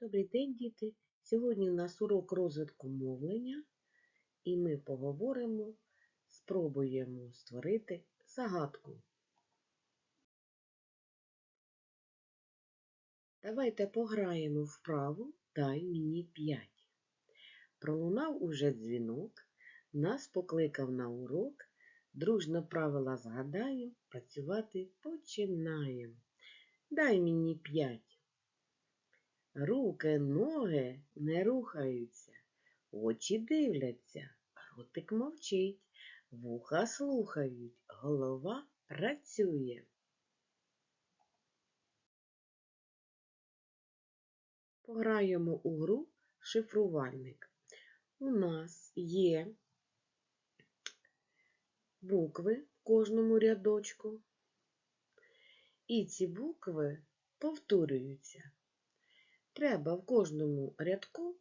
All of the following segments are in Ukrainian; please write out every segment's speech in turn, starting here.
Добрий день, діти! Сьогодні у нас урок розвитку мовлення, і ми поговоримо, спробуємо створити загадку. Давайте пограємо вправу Дай мені п'ять. Пролунав уже дзвінок, нас покликав на урок, дружно правила згадаємо, працювати починаємо. Дай мені п'ять. Руки, ноги не рухаються, очі дивляться, ротик мовчить, вуха слухають, голова працює. Пограємо у гру шифрувальник. У нас є букви в кожному рядочку, і ці букви повторюються. Треба в кожному рядку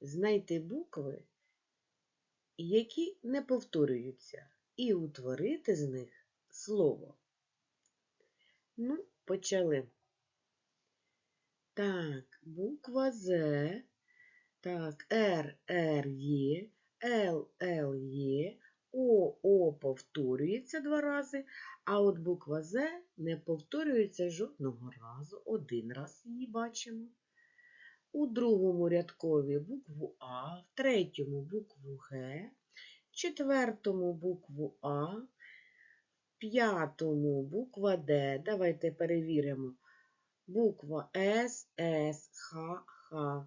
знайти букви, які не повторюються, і утворити з них слово. Ну, почали. Так, буква З, так, Р, Р є, Л, Л є, О, О повторюється два рази, а от буква З не повторюється жодного разу. Один раз її бачимо у другому рядкові букву А, в третьому букву Г, в четвертому букву А, в п'ятому буква Д. Давайте перевіримо. Буква С, С, Х, Х,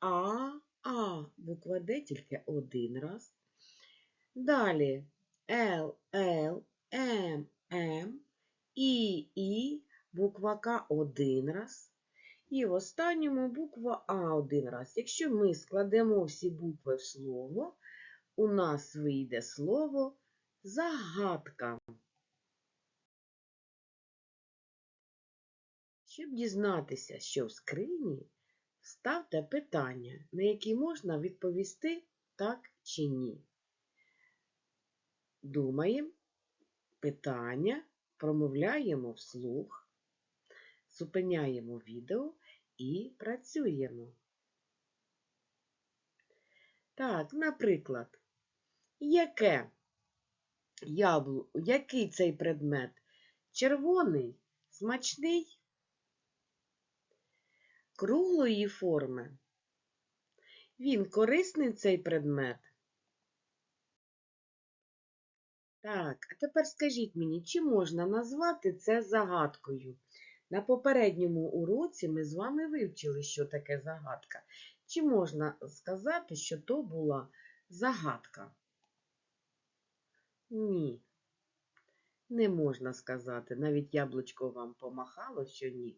А, А. Буква Д тільки один раз. Далі Л, Л, М, М, І, І, буква К один раз. І в останньому буква А один раз. Якщо ми складемо всі букви в слово, у нас вийде слово загадка. Щоб дізнатися, що в скрині, ставте питання, на які можна відповісти так чи ні. Думаємо, питання, промовляємо вслух, зупиняємо відео і працюємо. Так, наприклад, яке яблу, який цей предмет? Червоний, смачний, круглої форми. Він корисний цей предмет. Так, а тепер скажіть мені, чи можна назвати це загадкою? На попередньому уроці ми з вами вивчили, що таке загадка. Чи можна сказати, що то була загадка? Ні. Не можна сказати. Навіть яблучко вам помахало, що ні.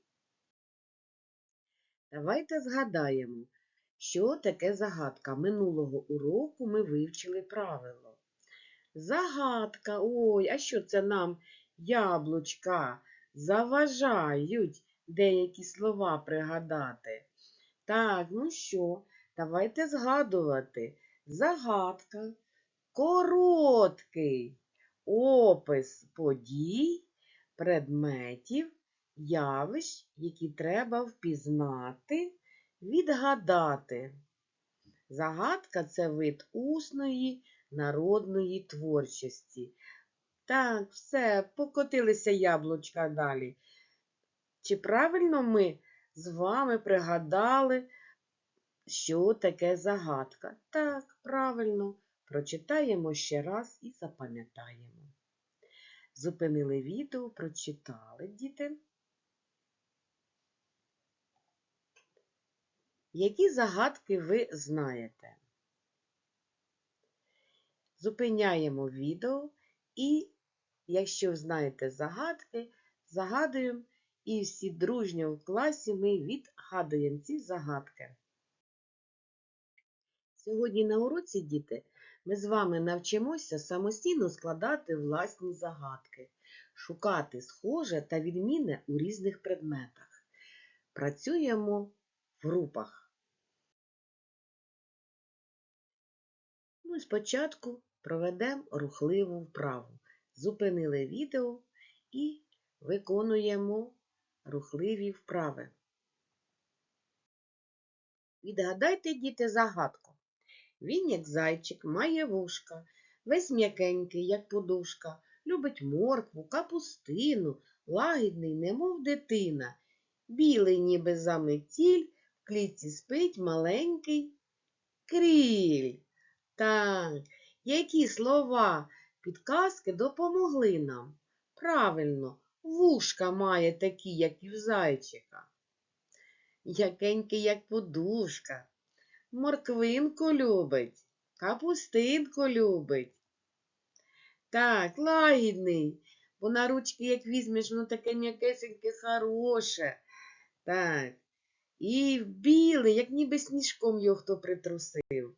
Давайте згадаємо, що таке загадка. Минулого уроку ми вивчили правило. Загадка. Ой, а що це нам яблучка? Заважають деякі слова пригадати. Так, ну що, давайте згадувати. Загадка, короткий опис подій, предметів, явищ, які треба впізнати, відгадати. Загадка це вид усної народної творчості. Так, все, покотилися яблучка далі. Чи правильно ми з вами пригадали, що таке загадка? Так, правильно, прочитаємо ще раз і запам'ятаємо. Зупинили відео, прочитали діти. Які загадки ви знаєте? Зупиняємо відео і Якщо знаєте загадки, загадуємо і всі дружньо в класі ми відгадуємо ці загадки. Сьогодні на уроці, діти, ми з вами навчимося самостійно складати власні загадки, шукати схоже та відмінне у різних предметах. Працюємо в групах. Ну, Спочатку проведемо рухливу вправу зупинили відео і виконуємо рухливі вправи. Відгадайте, діти, загадку. Він, як зайчик, має вушка, весь м'якенький, як подушка, любить моркву, капустину, лагідний, немов дитина. Білий, ніби заметіль, в клітці спить маленький кріль. Так, які слова підказки допомогли нам? Правильно, вушка має такі, як і в зайчика. Якенький, як подушка. Морквинку любить, капустинку любить. Так, лагідний, бо на ручки, як візьмеш, воно таке м'якесеньке, хороше. Так. І білий, як ніби сніжком його хто притрусив.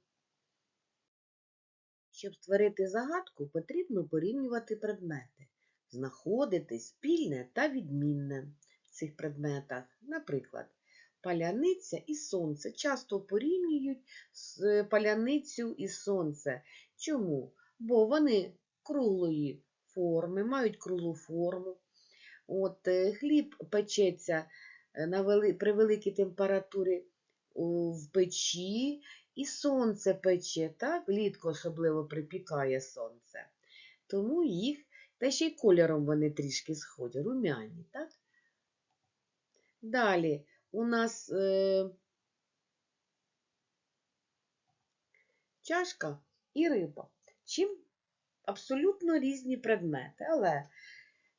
Щоб створити загадку, потрібно порівнювати предмети, знаходити спільне та відмінне в цих предметах. Наприклад, паляниця і сонце часто порівнюють з паляницю і сонце. Чому? Бо вони круглої форми, мають круглу форму. От е, хліб печеться е, на вели... при великій температурі в печі, і сонце пече, так? Влітку особливо припікає сонце. Тому їх, та ще й кольором вони трішки схожі, румяні, так? Далі у нас е... чашка і риба. Чим абсолютно різні предмети, але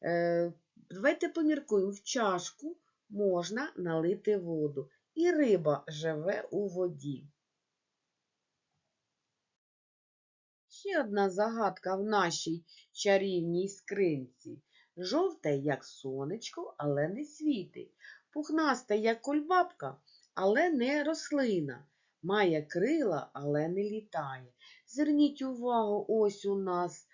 е... давайте поміркуємо, в чашку можна налити воду, і риба живе у воді. Ще одна загадка в нашій чарівній скринці. Жовте, як сонечко, але не світить. Пухнасте, як кульбабка, але не рослина. Має крила, але не літає. Зверніть увагу, ось у нас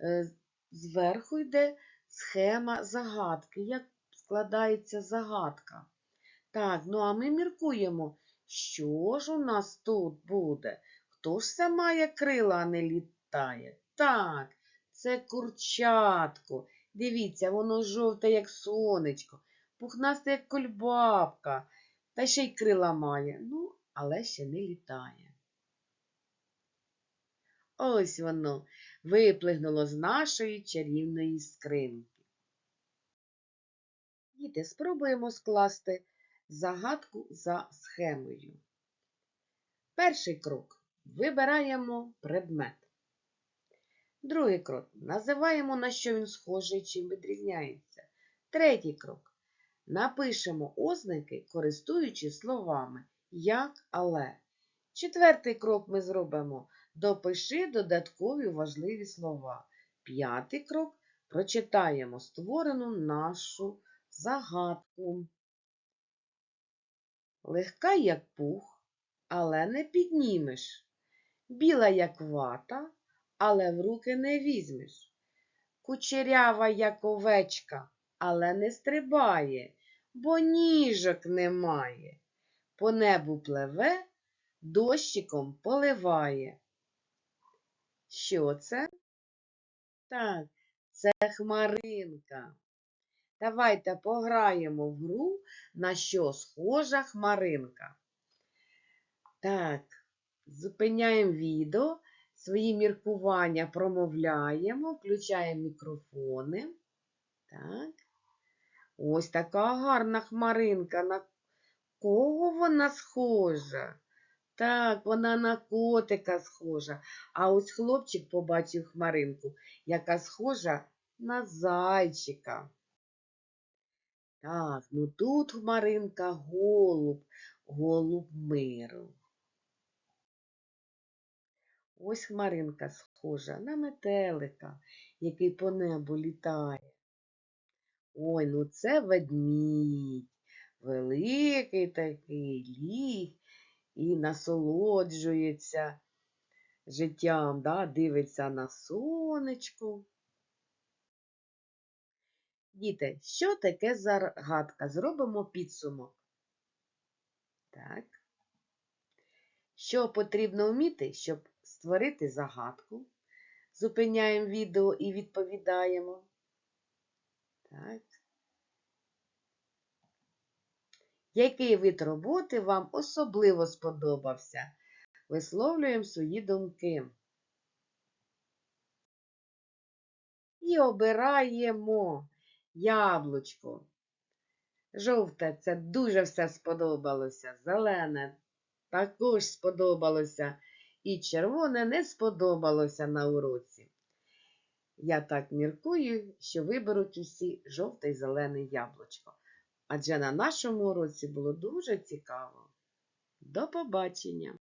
е, зверху йде схема загадки. Як складається загадка? Так, ну а ми міркуємо, що ж у нас тут буде? Хто ж це має крила, а не літає? Так, це курчатко. Дивіться, воно жовте, як сонечко, пухнасте, як кульбабка, та ще й крила має, ну, але ще не літає. Ось воно виплигнуло з нашої чарівної скринки. Діти, спробуємо скласти загадку за схемою. Перший крок. Вибираємо предмет. Другий крок. Називаємо, на що він схожий, чим відрізняється. Третій крок. Напишемо ознаки, користуючись словами як, але. Четвертий крок ми зробимо допиши додаткові важливі слова. П'ятий крок прочитаємо створену нашу загадку. Легка, як пух, але не піднімеш. Біла, як вата, але в руки не візьмеш. Кучерява, як овечка, але не стрибає, бо ніжок немає. По небу пливе, дощиком поливає. Що це? Так, це хмаринка. Давайте пограємо в гру, на що схожа хмаринка. Так, зупиняємо відео, свої міркування промовляємо, включаємо мікрофони. Так. Ось така гарна хмаринка. На кого вона схожа? Так, вона на котика схожа. А ось хлопчик побачив хмаринку, яка схожа на зайчика. Так, ну тут хмаринка голуб, голуб миру. Ось хмаринка схожа на метелика, який по небу літає. Ой, ну це ведмідь. Великий такий ліг і насолоджується життям, да? дивиться на сонечко. Діти, що таке загадка? Зробимо підсумок. Так. Що потрібно вміти, щоб створити загадку? Зупиняємо відео і відповідаємо. Так. Який вид роботи вам особливо сподобався? Висловлюємо свої думки. І обираємо яблучко. Жовте це дуже все сподобалося. Зелене також сподобалося. І червоне не сподобалося на уроці. Я так міркую, що виберуть усі жовте й зелене яблучко. Адже на нашому уроці було дуже цікаво. До побачення!